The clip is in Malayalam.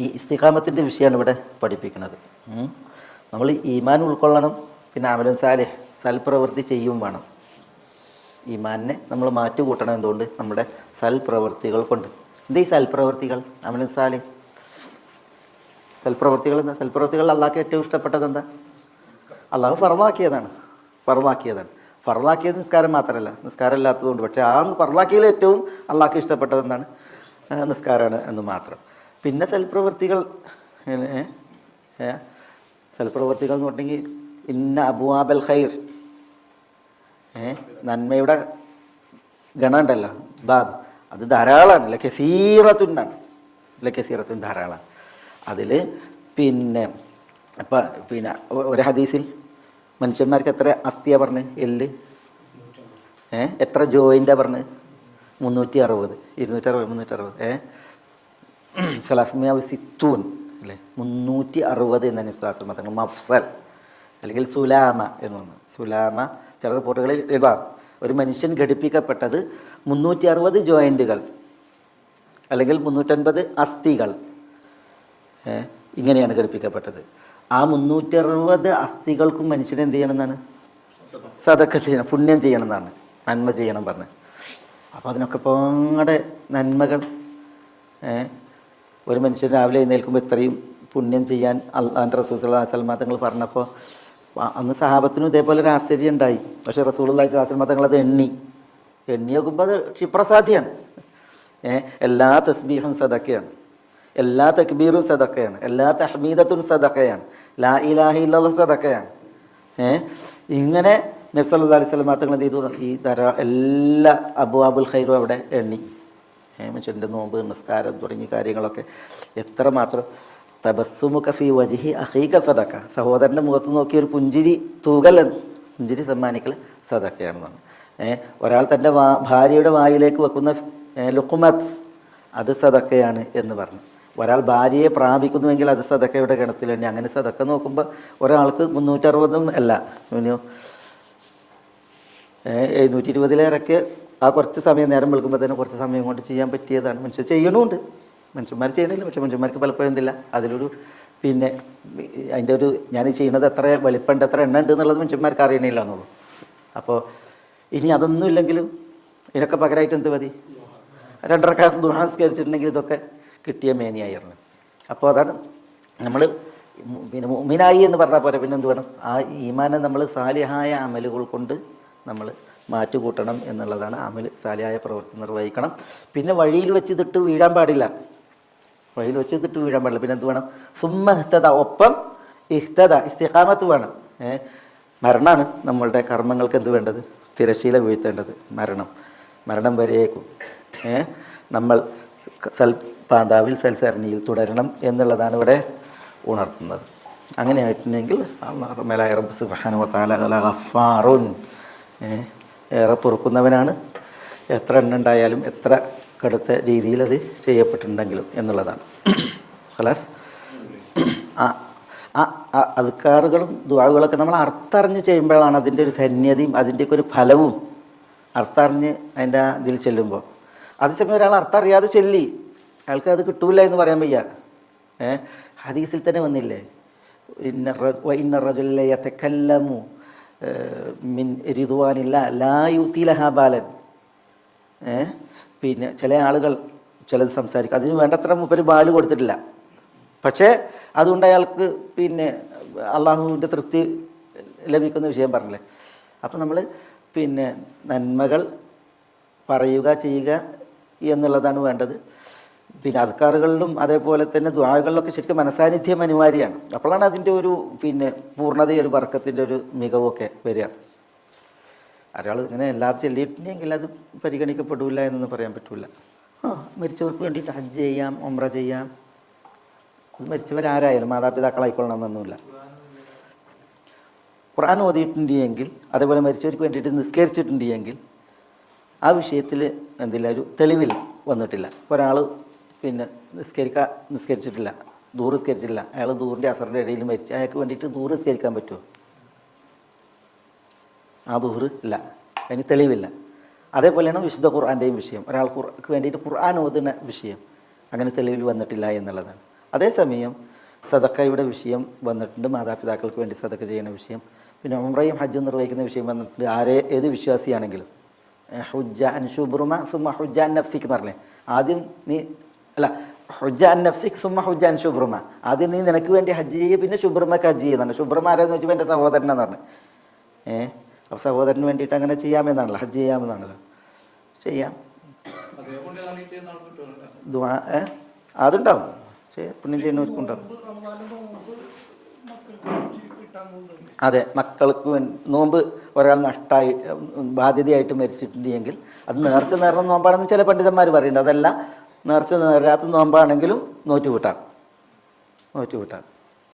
ഈ ഇസ്തിഖാമത്തിന്റെ വിഷയമാണ് ഇവിടെ പഠിപ്പിക്കുന്നത് നമ്മൾ ഈമാൻ ഉൾക്കൊള്ളണം പിന്നെ അമലൻ സാലെ സൽപ്രവൃത്തി ചെയ്യും വേണം ഈമാനിനെ നമ്മൾ മാറ്റി കൂട്ടണം എന്തുകൊണ്ട് നമ്മുടെ സൽപ്രവൃത്തികൾ കൊണ്ട് എന്താ ഈ സൽപ്രവൃത്തികൾ അമലൻ സാലെ സൽപ്രവൃത്തികൾ എന്താ സൽപ്രവൃത്തികൾ അള്ളാഹ്ക്ക് ഏറ്റവും ഇഷ്ടപ്പെട്ടത് എന്താ അള്ളാഹ് ഫറവാക്കിയതാണ് ഫറവാക്കിയതാണ് ഫറവാക്കിയത് നിസ്കാരം മാത്രമല്ല നിസ്കാരം ഇല്ലാത്തതുകൊണ്ട് പക്ഷേ ആ ഫറവാക്കിയതിൽ ഏറ്റവും അള്ളാഹ്ക്ക് ഇഷ്ടപ്പെട്ടത് എന്താണ് നിസ്കാരമാണ് എന്ന് മാത്രം പിന്നെ സൽപ്രവൃത്തികൾ സൽപ്രവൃത്തികൾ എന്ന് പറഞ്ഞെങ്കിൽ ഇന്ന അബുവാബൽ ഖൈർ ഏ നന്മയുടെ ഗണ ഉണ്ടല്ലോ ബാബ്. അത് ധാരാളമാണ് ലക്കസീറത്തുണ്ടാണ് ലക്കസീറത്തുൻ ധാരാളമാണ് അതിൽ പിന്നെ അപ്പം പിന്നെ ഒരു ഹദീസിൽ മനുഷ്യന്മാർക്ക് എത്ര അസ്ഥിയാ പറഞ്ഞ് എല്ല്? ഏ എത്ര ജോയിന്റാണ് പറഞ്ഞ്? മുന്നൂറ്റി അറുപത് ഇരുന്നൂറ്ററുപത് മുന്നൂറ്ററുപത് ഏ? സലാസ്മിയാവ് സിത്തൂൻ അല്ലേ മുന്നൂറ്റി അറുപത് എന്ന് സ്ലാസ് മതങ്ങൾ മഫ്സൽ അല്ലെങ്കിൽ സുലാമ എന്ന് പറഞ്ഞു. സുലാമ ചില റിപ്പോർട്ടുകളിൽ ഇതാ ഒരു മനുഷ്യൻ ഘടിപ്പിക്കപ്പെട്ടത് മുന്നൂറ്റി അറുപത് ജോയിന്റുകൾ അല്ലെങ്കിൽ മുന്നൂറ്റൻപത് അസ്ഥികൾ ഇങ്ങനെയാണ് ഘടിപ്പിക്കപ്പെട്ടത്. ആ മുന്നൂറ്റി അറുപത് അസ്ഥികൾക്കും മനുഷ്യൻ എന്ത് ചെയ്യണമെന്നാണ്? സതൊക്കെ ചെയ്യണം പുണ്യം ചെയ്യണം എന്നാണ് നന്മ ചെയ്യണം പറഞ്ഞ്. അപ്പോൾ അതിനൊക്കെ പാടെ നന്മകൾ ഒരു മനുഷ്യൻ രാവിലെ എഴുന്നേൽക്കുമ്പോൾ ഇത്രയും പുണ്യം ചെയ്യാൻ അള്ളാന്റെ റസൂൽ സലമാ തങ്ങൾ പറഞ്ഞപ്പോൾ അന്ന് സഹാബത്തിനും ഇതേപോലെ ഒരു ആശ്ചര്യം ഉണ്ടായി. പക്ഷേ റസൂൽ അള്ളാഹി തങ്ങൾ അത് എണ്ണി. എണ്ണി നോക്കുമ്പോൾ അത് ക്ഷിപ്രസാധ്യമാണ് എല്ലാ തസ്ബീഹും സദക്കയാണ്. എല്ലാ തക്ബീറും സദക്കയാണ്. എല്ലാ തഹ്മീദത്തും സദക്കയാണ്. ലാ ഇലാഹി ഇല്ലാ സദക്കയാണ്. ഇങ്ങനെ നബ്സല്ലാ അലൈഹി തങ്ങൾ എന്ത് ചെയ്തു? ഈ ധാരാ എല്ലാ അബു അബുൽ ഖൈറും അവിടെ എണ്ണി. മനുഷ്യന്റെ നോമ്പ് നിസ്കാരം തുടങ്ങിയ കാര്യങ്ങളൊക്കെ. എത്ര മാത്രം. തബസ്സുമുഖ ഫി വജിഹി അഹീക സദക്ക. സഹോദരന്റെ മുഖത്ത് നോക്കി ഒരു പുഞ്ചിരി തൂകൽ പുഞ്ചിരി സമ്മാനിക്കൽ സദക്കയാണെന്നാണ്. ഒരാൾ തന്റെ വാ ഭാര്യയുടെ വായിലേക്ക് വെക്കുന്ന ലുക്കുമത്ത് അത് സദക്കയാണ് എന്ന് പറഞ്ഞു. ഒരാൾ ഭാര്യയെ പ്രാപിക്കുന്നുവെങ്കിൽ അത് സദക്കയുടെ ഗണത്തിൽ തന്നെ. അങ്ങനെ സദക്ക നോക്കുമ്പോൾ ഒരാൾക്ക് മുന്നൂറ്ററുപതും അല്ല. എഴുന്നൂറ്റി ഇരുപതിലേറൊക്കെ ആ കുറച്ച് സമയം നേരം വെളുക്കുമ്പോൾ തന്നെ കുറച്ച് സമയം കൊണ്ട് ചെയ്യാൻ പറ്റിയതാണ്. മനുഷ്യർ ചെയ്യണമുണ്ട്. മനുഷ്യന്മാർ ചെയ്യണില്ല. പക്ഷെ മനുഷ്യന്മാർക്ക് പലപ്പോഴും എന്തില്ല? അതിലൊരു പിന്നെ അതിന്റെ ഒരു ഞാൻ ചെയ്യണത് എത്ര വലിപ്പമുണ്ട് എത്ര എണ്ണ ഉണ്ട് എന്നുള്ളത് മനുഷ്യന്മാർക്ക് അറിയണില്ല എന്നുള്ളൂ അപ്പോൾ ഇനി അതൊന്നും ഇല്ലെങ്കിലും ഇതിനൊക്കെ പകരമായിട്ട് എന്ത് മതി? രണ്ടരക്കാർ ദുഹാസ്കരിച്ചിട്ടുണ്ടെങ്കിൽ ഇതൊക്കെ കിട്ടിയ മേനിയായിരുന്നു. അപ്പോൾ അതാണ് നമ്മൾ പിന്നെ മുമിനായി എന്ന് പറഞ്ഞാൽ പോലെ പിന്നെ എന്ത് വേണം? ആ ഈമാനെ നമ്മൾ സാലിഹായ അമലുകൾ കൊണ്ട് നമ്മൾ മാറ്റുകൂട്ടണം എന്നുള്ളതാണ് അമിൽ സാലിയായ പ്രവൃത്തി നിർവഹിക്കണം. പിന്നെ വഴിയിൽ വെച്ച് ഇതിട്ട് വീഴാൻ പാടില്ല. വഴിയിൽ വെച്ച് ഇതിട്ട് വീഴാൻ പാടില്ല. പിന്നെ എന്ത് വേണം? സുമ്മ ഒപ്പം ഇഹ്തത ഇസ്തിഖാമത്ത് വേണം. മരണമാണ് നമ്മളുടെ കർമ്മങ്ങൾക്ക് എന്ത് വേണ്ടത്? തിരശീല വീഴ്ത്തേണ്ടത്. മരണം. മരണം വരെയേക്കും നമ്മൾ സൽ പാന്താവിൽ സൽസരണിയിൽ തുടരണം എന്നുള്ളതാണ് ഇവിടെ ഉണർത്തുന്നത്. അങ്ങനെ ആയിട്ടുണ്ടെങ്കിൽ മേലായ റബ്ബ് സുബാനോ അല ഗഫാറുൻ ഏ, ഏറെ പൊറുക്കുന്നവനാണ്. എത്ര എണ്ണ ഉണ്ടായാലും എത്ര കടുത്ത രീതിയിൽ അത് ചെയ്യപ്പെട്ടിട്ടുണ്ടെങ്കിലും എന്നുള്ളതാണ്. ഖലാസ്. ആ ആ അതുക്കാറുകളും ദുവാകളൊക്കെ നമ്മൾ അർത്ഥറിഞ്ഞ് ചെയ്യുമ്പോഴാണ് അതിന്റെ ഒരു ധന്യതയും അതിന്റെയൊക്കെ ഒരു ഫലവും അർത്ഥറിഞ്ഞ് അതിന്റെ ഇതിൽ ചെല്ലുമ്പോൾ. അതേസമയം ഒരാൾ അർത്ഥം അറിയാതെ ചെല്ലി. അയാൾക്ക് അത് കിട്ടൂല എന്ന് പറയാൻ വയ്യ. ഏഹ് ഹദീസിൽ തന്നെ വന്നില്ലേ? ഇന്ന ഇന്ന റജുല്ല യതകല്ലമു ഏ, മിൻ റിദ്വാനില്ല ലാ യുത്തിലഹ ബാലൻ. പിന്നെ ചില ആളുകൾ ചിലത് സംസാരിക്കും. അതിന് വേണ്ടത്ര മുപ്പർ ബാൽ കൊടുത്തിട്ടില്ല. പക്ഷേ അതുകൊണ്ട് അയാൾക്ക് പിന്നെ അള്ളാഹുവിന്റെ തൃപ്തി ലഭിക്കുന്ന വിഷയം പറഞ്ഞില്ലേ? അപ്പം നമ്മൾ പിന്നെ നന്മകൾ പറയുക ചെയ്യുക എന്നുള്ളതാണ് വേണ്ടത്. പിന്നെ അധികാറുകളിലും അതേപോലെ തന്നെ ദ്വാകളിലൊക്കെ ശരിക്കും മനസാന്നിധ്യം അനിവാര്യമാണ്. അപ്പോഴാണ് അതിന്റെ ഒരു പിന്നെ പൂർണതയും ഒരു വർക്കത്തിന്റെ ഒരു മികവൊക്കെ വരിക. ഒരാൾ ഇങ്ങനെ എല്ലാ ചെല്ലിയിട്ടുണ്ടെങ്കിൽ അത് പരിഗണിക്കപ്പെടില്ല എന്നൊന്നും പറയാൻ പറ്റില്ല ആ മരിച്ചവർക്ക് വേണ്ടിയിട്ട് ഹജ്ജ് ചെയ്യാം ഒമ്ര ചെയ്യാം. അത് മരിച്ചവരാരായാലും മാതാപിതാക്കളായിക്കൊള്ളണമെന്നൊന്നുമില്ല. ഖുർആൻ ഓതിയിട്ടുണ്ടെങ്കിൽ അതേപോലെ മരിച്ചവർക്ക് വേണ്ടിയിട്ട് നിസ്കരിച്ചിട്ടുണ്ടെങ്കിൽ ആ വിഷയത്തിൽ എന്തില്ല ഒരു തെളിവില്ല വന്നിട്ടില്ല. ഒരാൾ പിന്നെ നിസ്കരിക്കാൻ നിസ്കരിച്ചിട്ടില്ല. ദൂർ നിസ്കരിച്ചിട്ടില്ല. അയാൾ ദൂറിന്റെ അസറിന്റെ ഇടയിൽ മരിച്ചു അയാൾക്ക് വേണ്ടിയിട്ട് ദൂർ നിസ്കരിക്കാൻ പറ്റുമോ? ആ ദൂർ ഇല്ല. അതിന് തെളിവില്ല. അതേപോലെയാണ് വിശുദ്ധ ഖുർആന്റെയും വിഷയം. ഒരാൾ ഖുർആക്ക് വേണ്ടിയിട്ട് ഖുർആൻ ഓതുന്ന വിഷയം അങ്ങനെ തെളിവിൽ വന്നിട്ടില്ല എന്നുള്ളതാണ്. അതേസമയം സദക്കയുടെ വിഷയം വന്നിട്ടുണ്ട്. മാതാപിതാക്കൾക്ക് വേണ്ടി സദക്ക ചെയ്യുന്ന വിഷയം. പിന്നെ ഉമ്രയും ഹജ്ജും നിർവഹിക്കുന്ന വിഷയം വന്നിട്ടുണ്ട്. ആരെ ഏത് വിശ്വാസിയാണെങ്കിലും. ഹുജ്ജ അൻ ശുബ്രുമ സുമ ഹുജ്ജ നഫ്സിക്ക് എന്ന് പറഞ്ഞേ ആദ്യം നീ അല്ല ഹുജ അൻ നഫ്സിക്ക് സുമ ഹുജ അൻ ശുബ്രമ ആദ്യം നീ നിനക്ക് വേണ്ടി ഹജ്ജ് ചെയ്യുക പിന്നെ ശുബ്രമക്ക് ഹജ്ജ് ചെയ്യുന്നുണ്ട്. ശുബ്രമാരെന്ന് വെച്ചപ്പോൾ എന്റെ സഹോദരനെന്ന് പറഞ്ഞു. ഏ? അപ്പോൾ സഹോദരന് വേണ്ടിയിട്ട് അങ്ങനെ ചെയ്യാമെന്നാണല്ലോ ഹജ്ജ് ചെയ്യാമെന്നാണല്ലോ. ചെയ്യാം. ഏ? അതുണ്ടാവും. പുണ്യം ചെയ്യുന്നവർക്കുണ്ടാവും അതെ മക്കൾക്ക് നോമ്പ് ഒരാൾ നഷ്ടമായി ബാധ്യതയായിട്ട് മരിച്ചിട്ടുണ്ടെങ്കിൽ അത് നേർച്ച നേർന്ന നോമ്പാണെന്ന് ചില പണ്ഡിതന്മാർ പറയുന്നുണ്ട്. അതല്ല നേർച്ച നേരാത്ത നോമ്പാണെങ്കിലും നോറ്റ് കൂട്ടാം നോറ്റ് കൂട്ടാം